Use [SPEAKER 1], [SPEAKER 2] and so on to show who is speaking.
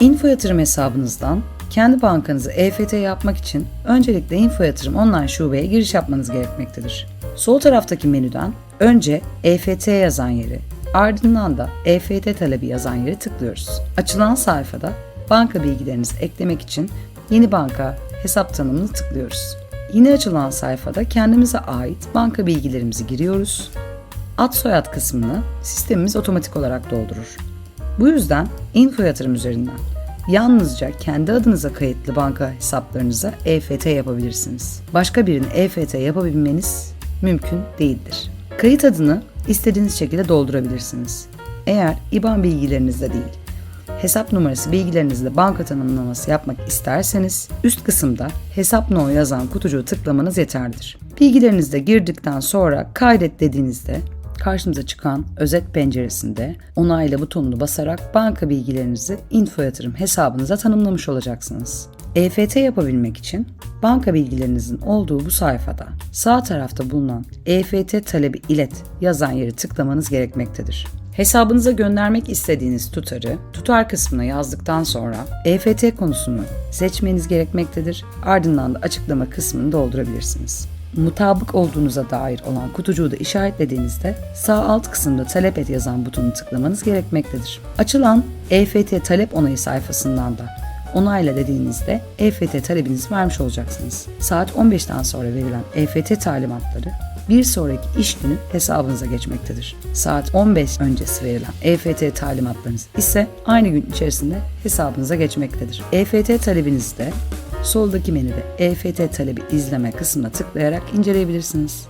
[SPEAKER 1] Info yatırım hesabınızdan kendi bankanızı EFT yapmak için öncelikle Info Yatırım online şubeye giriş yapmanız gerekmektedir. Sol taraftaki menüden önce EFT yazan yeri, ardından da EFT talebi yazan yeri tıklıyoruz. Açılan sayfada banka bilgilerinizi eklemek için yeni banka hesap tanımını tıklıyoruz. Yeni açılan sayfada kendimize ait banka bilgilerimizi giriyoruz. Ad soyad kısmını sistemimiz otomatik olarak doldurur. Bu yüzden info yatırım üzerinden yalnızca kendi adınıza kayıtlı banka hesaplarınıza EFT yapabilirsiniz. Başka birine EFT yapabilmeniz mümkün değildir. Kayıt adını istediğiniz şekilde doldurabilirsiniz. Eğer IBAN bilgilerinizde değil, hesap numarası bilgilerinizle banka tanımlaması yapmak isterseniz üst kısımda hesap no yazan kutucuğu tıklamanız yeterlidir. Bilgilerinizi de girdikten sonra kaydet dediğinizde karşımıza çıkan özet penceresinde onayla butonunu basarak banka bilgilerinizi info yatırım hesabınıza tanımlamış olacaksınız. EFT yapabilmek için banka bilgilerinizin olduğu bu sayfada sağ tarafta bulunan EFT talebi ilet yazan yeri tıklamanız gerekmektedir. Hesabınıza göndermek istediğiniz tutarı tutar kısmına yazdıktan sonra EFT konusunu seçmeniz gerekmektedir. Ardından da açıklama kısmını doldurabilirsiniz. Mutabık olduğunuza dair olan kutucuğu da işaretlediğinizde sağ alt kısımda talep et yazan butonu tıklamanız gerekmektedir. Açılan EFT talep onayı sayfasından da onayla dediğinizde EFT talebinizi vermiş olacaksınız. Saat 15'ten sonra verilen EFT talimatları bir sonraki iş günü hesabınıza geçmektedir. Saat 15 öncesi verilen EFT talimatlarınız ise aynı gün içerisinde hesabınıza geçmektedir. EFT talebinizi de soldaki menüde EFT talebi izleme kısmına tıklayarak inceleyebilirsiniz.